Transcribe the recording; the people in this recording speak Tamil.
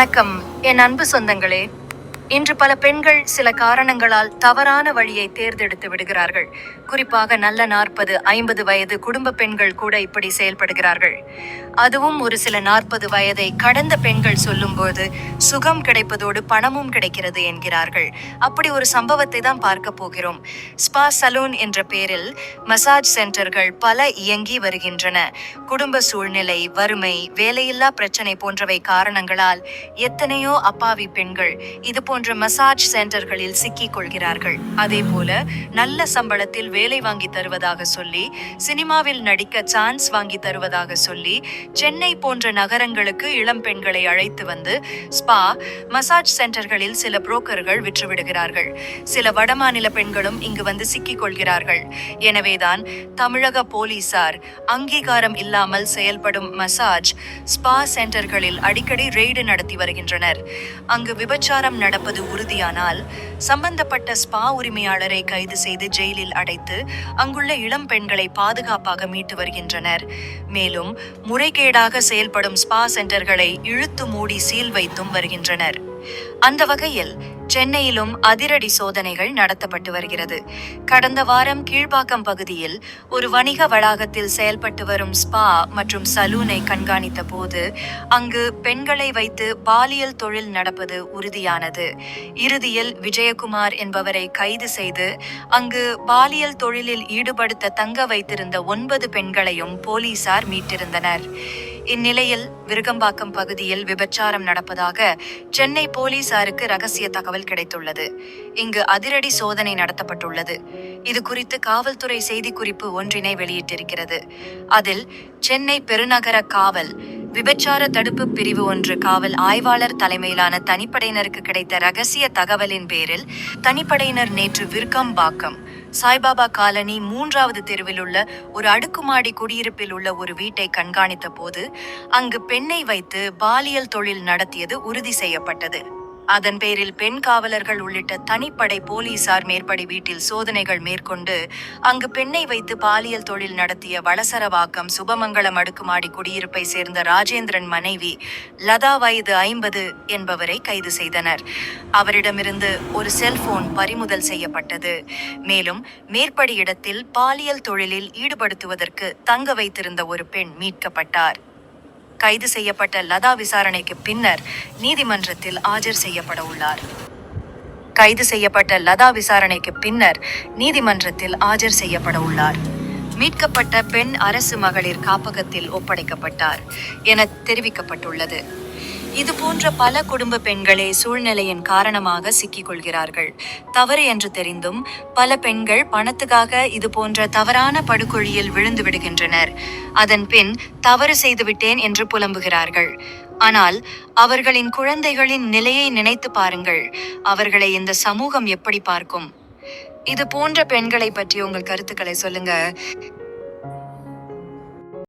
வணக்கம். என் அன்பு சொந்தங்களே இன்று பல பெண்கள் சில காரணங்களால் தவறான வழியை தேர்ந்தெடுத்து விடுகிறார்கள். குறிப்பாக நல்ல நாற்பது ஐம்பது வயது குடும்ப பெண்கள் கூட இப்படி செயல்படுகிறார்கள். அதுவும் ஒரு சில நாற்பது வயதை கடந்த பெண்கள் சொல்லும்போது சுகம் கிடைப்பதோடு பணமும் கிடைக்கிறது என்கிறார்கள். அப்படி ஒரு சம்பவத்தை தான் பார்க்க போகிறோம். ஸ்பா சலூன் என்ற பெயரில் மசாஜ் சென்டர்கள் பல இயங்கி வருகின்றன. குடும்ப சூழ்நிலை வறுமை வேலையில்லா பிரச்சனை போன்றவை காரணங்களால் எத்தனையோ அப்பாவி பெண்கள் இது போன்ற மசாஜ் சென்டர்களில் சிக்கிக் கொள்கிறார்கள் அதே போல நல்ல சம்பளத்தில் வேலை வாங்கி தருவதாக சொல்லி சினிமாவில் நடிக்க சான்ஸ் வாங்கி தருவதாக சொல்லி சென்னை போன்ற நகரங்களுக்கு இளம் பெண்களை அழைத்து வந்து ஸ்பா மசாஜ் சென்டர்களில் சில புரோக்கர்கள் விற்றுவிடுகிறார்கள். சில வடமாநில பெண்களும் இங்கு வந்து சிக்கிக் கொள்கிறார்கள் எனவேதான் தமிழக போலீசார் அங்கீகாரம் இல்லாமல் செயல்படும் மசாஜ் ஸ்பா சென்டர்களில் அடிக்கடி ரெய்டு நடத்தி வருகின்றனர். அங்கு விபச்சாரம் நடப்பது உறுதியானால் சம்பந்தப்பட்ட ஸ்பா உரிமையாளரை கைது செய்து ஜெயிலில் அடைத்து அங்குள்ள இளம் பெண்களை பாதுகாப்பாக மீட்டு வருகின்றனர். மேலும் முறைகேடாக செயல்படும் ஸ்பா சென்டர்களை இழுத்து மூடி சீல் வைத்தும் வருகின்றனர். அந்த வகையில் சென்னையிலும் அதிரடி சோதனைகள் நடத்தப்பட்டு வருகிறது. கடந்த வாரம் கீழ்ப்பாக்கம் பகுதியில் ஒரு வணிக வளாகத்தில் செயல்பட்டு வரும் ஸ்பா மற்றும் சலூனை கண்காணித்த போது அங்கு பெண்களை வைத்து பாலியல் தொழில் நடப்பது உறுதியானது. இறுதியில் விஜயகுமார் என்பவரை கைது செய்து அங்கு பாலியல் தொழிலில் ஈடுபடுத்த தங்க வைத்திருந்த ஒன்பது பெண்களையும் போலீசார் மீட்டிருந்தனர். இந்நிலையில் விருகம்பாக்கம் பகுதியில் விபச்சாரம் நடப்பதாக சென்னை போலீசாருக்கு ரகசிய தகவல் கிடைத்துள்ளது. இங்கு அதிரடி சோதனை நடத்தப்பட்டுள்ளது. இது குறித்து காவல்துறை செய்திக்குறிப்பு ஒன்றினை வெளியிட்டிருக்கிறது. அதில் சென்னை பெருநகர காவல் விபச்சார தடுப்பு பிரிவு ஒன்று காவல் ஆய்வாளர் தலைமையிலான தனிப்படையினருக்கு கிடைத்த ரகசிய தகவலின் பேரில் தனிப்படையினர் நேற்று விருகம்பாக்கம் சாய்பாபா காலனி மூன்றாவது தெருவில் உள்ள ஒரு அடுக்குமாடி குடியிருப்பில் உள்ள ஒரு வீட்டை கண்காணித்த போது அங்கு பெண்ணை வைத்து பாலியல் தொழில் நடத்தியது உறுதி செய்யப்பட்டது. அதன் பேரில் பெண் காவலர்கள் உள்ளிட்ட தனிப்படை போலீசார் மேற்படி வீட்டில் சோதனைகள் மேற்கொண்டு அங்கு பெண்ணை வைத்து பாலியல் தொழில் நடத்திய வளசரவாக்கம் சுபமங்கலம் அடுக்குமாடி குடியிருப்பை சேர்ந்த ராஜேந்திரன் மனைவி லதா வயது ஐம்பது என்பவரை கைது செய்தனர். அவரிடமிருந்து ஒரு செல்போன் பறிமுதல் செய்யப்பட்டது. மேலும் மேற்படி இடத்தில் பாலியல் தொழிலில் ஈடுபடுத்துவதற்கு தங்க வைத்திருந்த ஒரு பெண் மீட்கப்பட்டார். கைது செய்யப்பட்ட லதா விசாரணைக்கு பின்னர் நீதிமன்றத்தில் ஆஜர் செய்யப்பட உள்ளார். கைது செய்யப்பட்ட லதா விசாரணைக்கு பின்னர் நீதிமன்றத்தில் ஆஜர் செய்யப்பட உள்ளார். மீட்கப்பட்ட பெண் அரசு மகளிர் காப்பகத்தில் ஒப்படைக்கப்பட்டார் என தெரிவிக்கப்பட்டுள்ளது. இது போன்ற பல குடும்ப பெண்களே சூழ்நிலையின் காரணமாக சிக்கிக் கொள்கிறார்கள் தவறு என்று தெரிந்தும் பல பெண்கள் பணத்துக்காக இது போன்ற தவறான படுகொழியில் விழுந்து விடுகின்றனர். அதன் பின் தவறு செய்துவிட்டேன் என்று புலம்புகிறார்கள். ஆனால் அவர்களின் குழந்தைகளின் நிலையை நினைத்து பாருங்கள். அவர்களை இந்த சமூகம் எப்படி பார்க்கும்? இது போன்ற பெண்களை பற்றி உங்கள் கருத்துக்களை சொல்லுங்க.